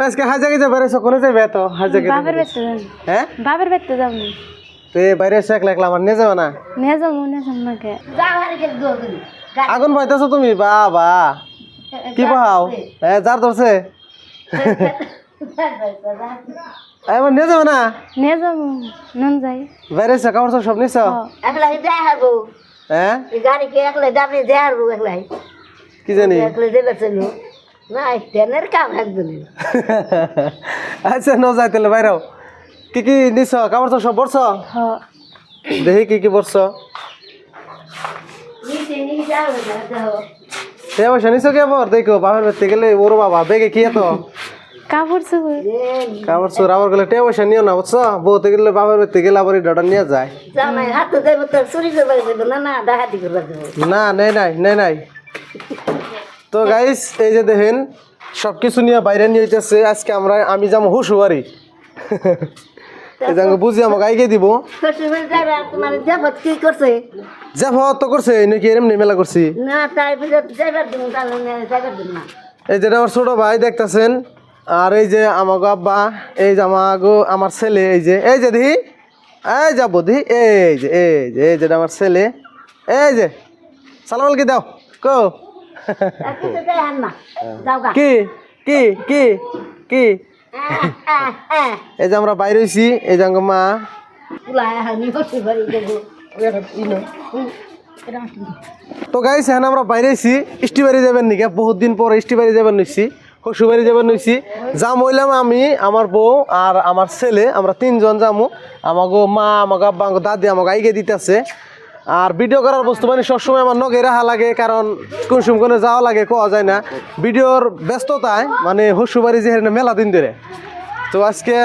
আজকে হাজা গেছে বাইরে সকলে যাবে তো হাজা গেছে। বাপের বাড়িতে যাব। হ্যাঁ? বাপের বাড়িতে যাব। তো এই বাইরে এসে একলা একলা আমার নিয়ে যাবে না? নিয়ে যাব নিয়ে যাব নাকি আগুন পাইতেছো তুমি বাবা। কি পাও হ্যাঁ যার ধরছে। এবার নিয়ে যাবে না? নিয়ে যাব নুন যাই। বাইরে এসে কাপড় সব নিছ? একলাই যাই হারবো হ্যাঁ? গাড়িকে একলাই দাবি যাই হারবো একলাই। কি জানি? একলাই দেবে চলো। আচ্ছা ন যাই তাহলে বাইরেও কি কি নিছ? কাপড় চোপড় সব বরছ? দেখি কি কি বরছ। সে পয়সা নিছ কি আবার? দেখো বাপের বাড়িতে গেলে ওর বাবা বেগে কি এত? কাপড় চোপড়। কাপড় চোর আবার গেলে টে পয়সা নিও না বুঝছ? বউতে গেলে বাপের বাড়িতে গেলে আবার এই ডটা নিয়ে যায়। না হাতে দেবো তো চুরি করবে দেবো না না ডাকাতি করবে দেবো না নেই নাই নাই। তো গাইস এই যে দেখেন সব কিছু নিয়ে বাইরে নিয়ে হইতেছে আজকে আমরা, আমি যাব আমাকে বুঝি আমাকে আইগে দিব। তো করছে, নাকি এরম মেলা করছি? এই যে আমার ছোট ভাই দেখতেছেন। আর এই যে আমাগো আব্বা, এই যে আমাগো, আমার ছেলে, এই যে এই যে দিহি এই যাব দিহি এই যে এই যে এই যে আমার ছেলে। এই যে, সালাম আলকি দাও কো কি? কি? কি? কি? এই যে আমরা বাইরে হইছি এই যে মা। বাড়ি তো গাইছে হ্যাঁ আমরা বাইরে আইছি ইষ্টিবাড়ি যাবেন নাকি? বহুত দিন পর ইষ্টিবাড়ি যাবেন নিছি শ্বশুরবাড়ি যাবেন নিছি যাম হইলাম আমি আমার বউ আর আমার ছেলে আমরা তিনজন যামু। আমাগো মা আমাকে আব্বা আমাকে দাদি আমাকে আইগে দিতেছে। আর ভিডিও করার বস্তু মানে সবসময় আমার নগে রাখা লাগে, কারণ কোন কোনো যাওয়া লাগে, কোয়া যায় না। ভিডিওর ব্যস্ততায় মানে শ্বশুরবাড়ি যে মেলা দিন ধরে। তো আজকে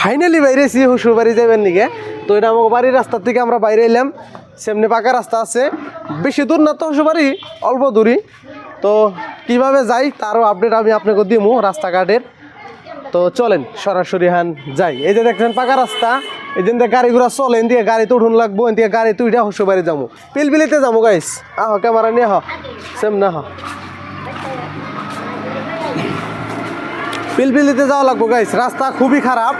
ফাইনালি বাইরেছি শ্বশুর বাড়ি যাবেন নিকে? তো এটা আমার বাড়ির রাস্তার থেকে আমরা বাইরে এলাম। সেমনি পাকা রাস্তা আছে। বেশি দূর না তো শ্বশুর বাড়ি অল্প দূরই। তো কীভাবে যাই, তারও আপডেট আমি আপনাকে দিমু রাস্তাঘাটের। তো চলেন, সরাসরি হান যাই। এই যে দেখছেন পাকা রাস্তা। এই দিন দিয়ে গাড়ি ঘোড়া চলে এদিকে গাড়ি তো উঠুন লাগবো এদিকে গাড়ি তুইটা শ্বশুর বাড়ি যাব পিলপিলিতে যাব গাইস আহ ক্যামেরা নিয়ে হ। সেম না হ। পিলপিলিতে যাওয়া লাগবো গাইস রাস্তা খুবই খারাপ।